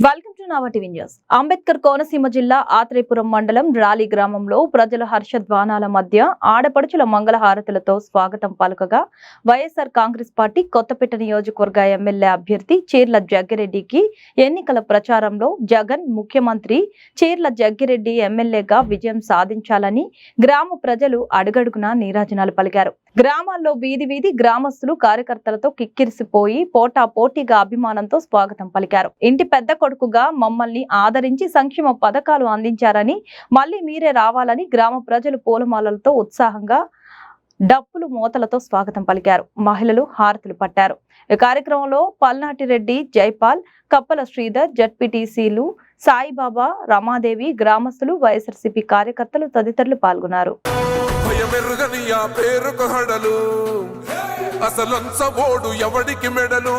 Welcome to Nava TV news. Ambedkar Konaseema జిల్లా ఆత్రేపురం మండలం రాలి గ్రామంలో ప్రజల హర్షధ్వానాల మధ్య ఆడపడుచుల మంగళహారతులతో స్వాగతం పలుకగా వైఎస్ఆర్ కాంగ్రెస్ పార్టీ కొత్తపేట నియోజకవర్గ ఎమ్మెల్యే అభ్యర్థి చీర్ల జగ్గిరెడ్డికి ఎన్నికల ప్రచారంలో జగన్ ముఖ్యమంత్రి చీర్ల జగ్గిరెడ్డి ఎమ్మెల్యేగా విజయం సాధించాలని గ్రామ ప్రజలు అడుగడుగునా నీరాజనాలు పలికారు. గ్రామాల్లో వీధి వీధి గ్రామస్తులు కార్యకర్తలతో కిక్కిరిసిపోయి పోటా పోటీగా అభిమానంతో స్వాగతం పలికారు. ఇంటి పెద్ద కొడుకుగా మమ్మల్ని ఆదరించి సంక్షేమ పథకాలు అందించారని మళ్ళీ మీరే రావాలని గ్రామ ప్రజలు పూలమాలలతో ఉత్సాహంగా డప్పులు మూతలతో స్వాగతం పలికారు. మహిళలు హారతులు పట్టారు. ఈ కార్యక్రమంలో పల్నాటి రెడ్డి జైపాల్ కప్పల శ్రీధర్ జడ్పీటీసీలు సాయిబాబా రమాదేవి గ్రామస్తులు వైఎస్ఆర్సీపీ కార్యకర్తలు తదితరులు పాల్గొన్నారు. అసలంచబోడు ఎవడికి మెడలు?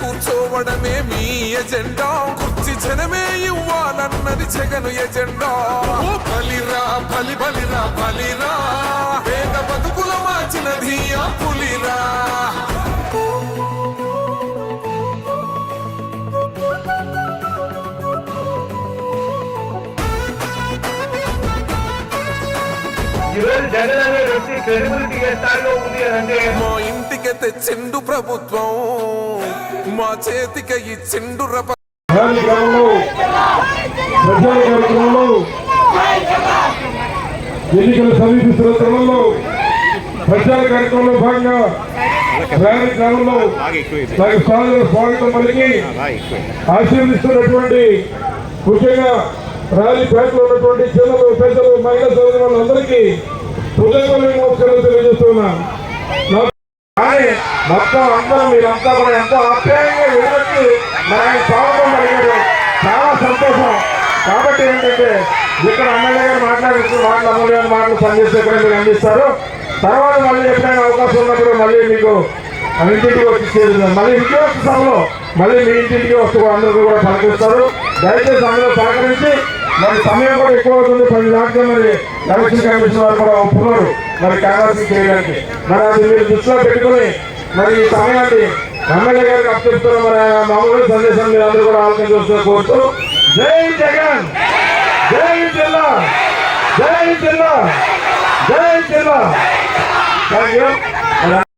కూర్చోవడమే మీ ఎజెండా. కుర్చీ జనమే ఇవ్వాలన్నది జగను ఎజెండా. ఈరోజు జగన్ అనే వ్యక్తి క్రెడిబిలిటీ ఏ స్థాయిలో ఉంది అని అంటే మా ఇంటికి తెచ్చిండు ప్రభుత్వం మా చేతికి ఇచ్చిండు ఎన్నికలు సమీపిస్తున్న తరుణంలో ప్రచార కార్యక్రమంలో భాగంగా ర్యాలీ గ్రామంలో నాకు స్వాగతం స్వాగతం పలికి ఆశీర్వదిస్తున్నటువంటి ముఖ్యంగా ర్యాలీ ఉన్నటువంటి చిన్నలు పెద్దలు మహిళా సోదరు వాళ్ళందరికీ హృదయపల్లి నమస్కారాలు తెలియజేస్తున్నాను మొత్తం అందరం మీరంతా కూడా ఎంతో ఆప్యాయంగా విడగొట్టి మరి ఆయన స్వాగతం పలికారు. చాలా సంతోషం. కాబట్టి ఏంటంటే ఇక్కడ ఎమ్మెల్యే గారు మాట్లాడుతున్న మాటలు అమలు గారి మాటలు పనిచేస్తే కూడా మీరు అందిస్తారు. తర్వాత మళ్ళీ ఎప్పుడైనా అవకాశం ఉన్నప్పుడు మళ్ళీ మీకు ఇంటింటికి వచ్చి చేరుతుంది మళ్ళీ విజయోత్సవ సభలో మళ్ళీ మీ ఇంటింటికి వస్తూ అందరూ కూడా పలకరిస్తారు. దయచేసి అందరూ సహకరించి మరి సమయం కూడా ఎక్కువ అవుతుంది. పది దాకా మరి ఎలక్షన్ కమిషన్ వారు కూడా ఒప్పుకోరు. మరి కాంగ్రెస్ చేయడానికి. మరి అది మీరు దృష్టిలో పెట్టుకుని మరి ఈ సమయాన్ని ఎమ్మెల్యే గారికి అప్పచెప్తున్న. మరి ఆ మామూలు సందేశం మీరు అందరూ కూడా ఆలోచన చూస్తున్న కోరుతూ జై జగన్! జై జిల్లా! జై జిల్లా! జై జిల్లా! Thank you